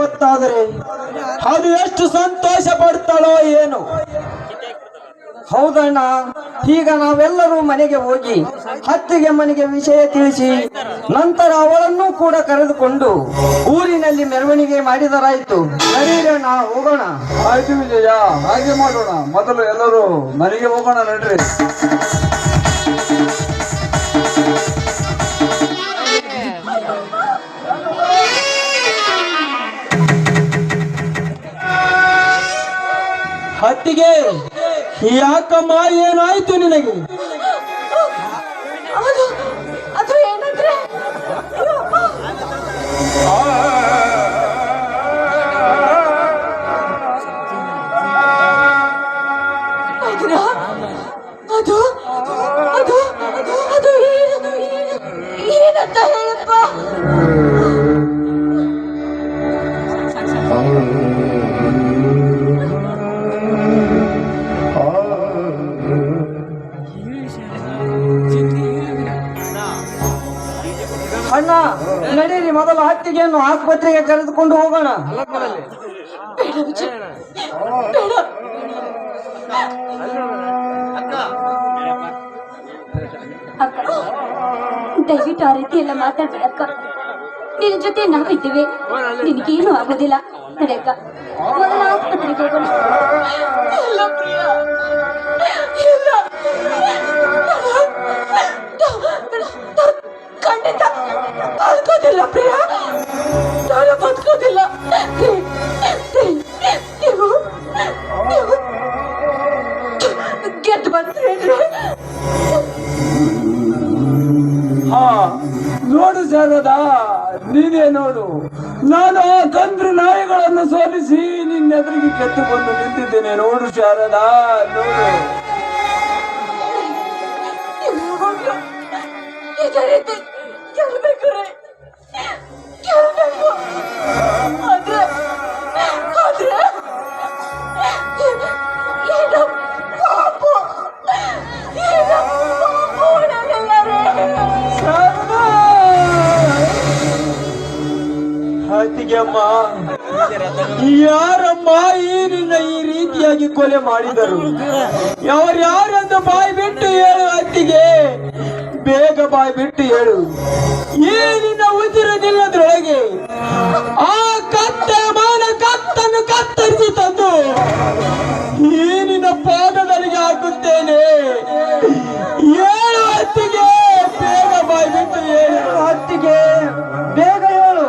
ಗೊತ್ತಾದರೆ ಅದು ಎಷ್ಟು ಸಂತೋಷ ಪಡ್ತಾಳೋ ಏನು. ಹೌದಣ್ಣ, ಈಗ ನಾವೆಲ್ಲರೂ ಮನೆಗೆ ಹೋಗಿ ಹತ್ತಿಗೆ ಮನೆಗೆ ವಿಷಯ ತಿಳಿಸಿ ನಂತರ ಅವಳನ್ನು ಕೂಡ ಕರೆದುಕೊಂಡು ಊರಿನಲ್ಲಿ ಮೆರವಣಿಗೆ ಮಾಡಿದರಾಯ್ತು. ನಡೀರಣ್ಣ, ಹೋಗೋಣ. ಆಯ್ತು ವಿಜಯ, ಹಾಗೆ ಮಾಡೋಣ. ಮೊದಲು ಎಲ್ಲರೂ ಮನೆಗೆ ಹೋಗೋಣ ನಡ್ರಿ. ಯಾಕಮ್ಮ ಏನಾಯ್ತು ನಿನಗೆ? ಮೊದಲು ಹತ್ತಿಗೆಯನ್ನು ಆಸ್ಪತ್ರೆಗೆ ಕರೆದುಕೊಂಡು ಹೋಗೋಣ. ದಯವಿಟ್ಟು ಆ ರೀತಿ ಎಲ್ಲ ಮಾತಾಡ್ಬೇಡ ಅಕ್ಕ ನಿನ್ನ ಜೊತೆ ನಾವಿದ್ದೀವಿ ನಿನಗೇನು ಆಗೋದಿಲ್ಲ. ನಡೆಯಕ್ಕ ಮೊದಲ ಆಸ್ಪತ್ರೆಗೆ ಹೋಗೋಣ. ಖಂಡಿತ. ಬದುಕೋದಿಲ್ಲ ಪ್ರಿಯ. ನಾನು ಬದುಕೋದಿಲ್ಲ. ನೀವು ನೀವು ಗೆದ್ದು ಬಂದ್ರೇನ್ರಿ ಹಾ ನೋಡು ಶಾರದಾ ನೀನೇ ನೋಡು. ನಾನು ಆ ಕಂದ್ರ ನಾಯಿಗಳನ್ನು ಸೋಲಿಸಿ ನಿನ್ನ ಎದುರಿಗೆ ಕೆತ್ತು ಬಂದು ನಿಂತಿದ್ದೇನೆ. ನೋಡು ಶಾರದ ನೋಡು. ಇದೇ ರೀತಿ ಗೆಲ್ಬೇಕ್ರೆ ಗೆಲ್ಬೇಕು ಆದ್ರೆ ಆದ್ರೆ ಏನೋ ಪಾಪ ಏನೋ ಪಾಪ ಹೊಡೆದಿದ್ದಾರೆ. ಶಾರದಾ ಹತ್ತಿಗೆಮ್ಮ ಯಾರಮ್ಮ ಈ ನಿನ್ನ ಈ ರೀತಿಯಾಗಿ ಕೊಲೆ ಮಾಡಿದರು? ಯಾರು ಯಾರೆಂದು ಬಾಯಿ ಬಿಟ್ಟು ಹೇಳು ಹತ್ತಿಗೆ. ಬೇಗ ಬಾಯಿ ಬಿಟ್ಟು ಹೇಳು. ಏನಿನ ಉಸಿರದಿಲ್ಲದ್ರೊಳಗೆ ಆ ಕತ್ತೆ ಮಾನ ಕತ್ತನ್ನು ಕತ್ತರಿಸಿ ತಂದು ಏನಿನ ಪಾದದಲ್ಲಿಗೆ ಹಾಕುತ್ತೇನೆ. ಏಳು ಹತ್ತಿಗೆ ಬೇಗ ಬಾಯಿ ಬಿಟ್ಟು ಏಳು ಹತ್ತಿಗೆ ಬೇಗ ಹೇಳು.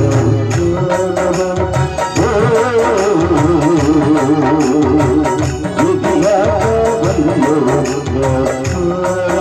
Thank you.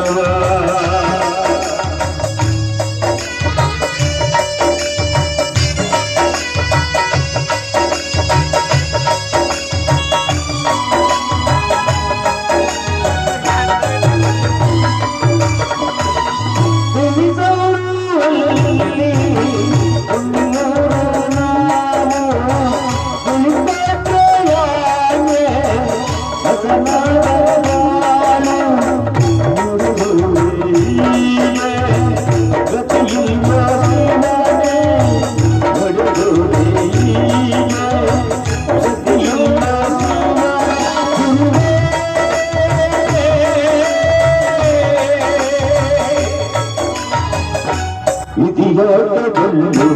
ইতিহাস বন্ধু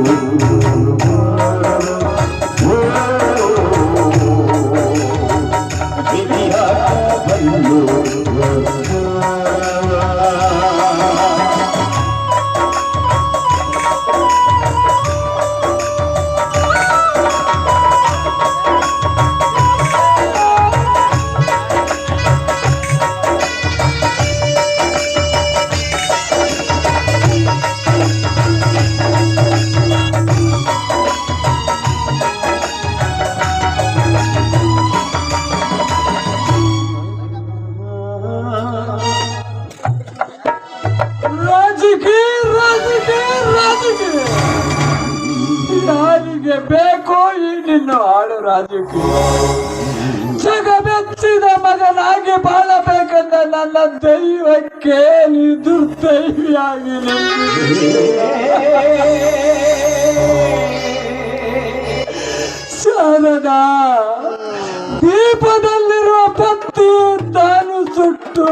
ಬೇಕೋ ಈ ನಿನ್ನ ಆಳು ರಾಜಕೀಯ ಜಗ ಮೆಚ್ಚಿದ ಮಗನಾಗಿ ಬಾಳಬೇಕಂದ ನನ್ನ ದೈವಕ್ಕೆ ನೀ ದುರ್ದೈವಿಯಾಗಿ ಶಾರದ ದೀಪದಲ್ಲಿರುವ ಪತ್ತಿ ತಾನು ಸುಟ್ಟು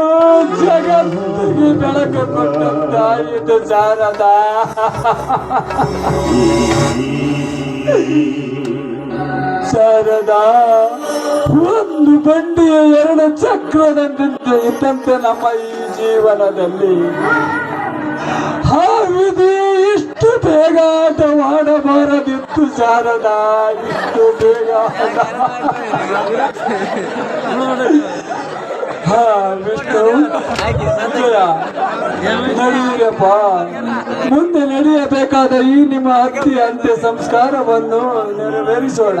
ಜಗತ್ತಿಗೆ ಬೆಳಕು ಕೊಟ್ಟಂತಾಯಿತು ಶಾರದ. ಶಾರದ, ಒಂದು ಬಂಡಿಯ ಎರಡು ಚಕ್ರದಂತೆ ಇದ್ದಂತೆ ನಮ್ಮ ಈ ಜೀವನದಲ್ಲಿ. ವಿಧಿ ಇಷ್ಟು ಬೇಗ ಆಟ ಮಾಡಬಾರದಿತ್ತು ಶಾರದಾ, ಇಷ್ಟು ಬೇಗ ಹಾ ವಿಷ್ಣು ನಡೆಯಿರಪ್ಪ ಮುಂದೆ ನಡೆಯಬೇಕಾದ ಈ ನಿಮ್ಮ ಅತ್ತಿ ಅಂತ್ಯ ಸಂಸ್ಕಾರವನ್ನು ನೆರವೇರಿಸೋಣ.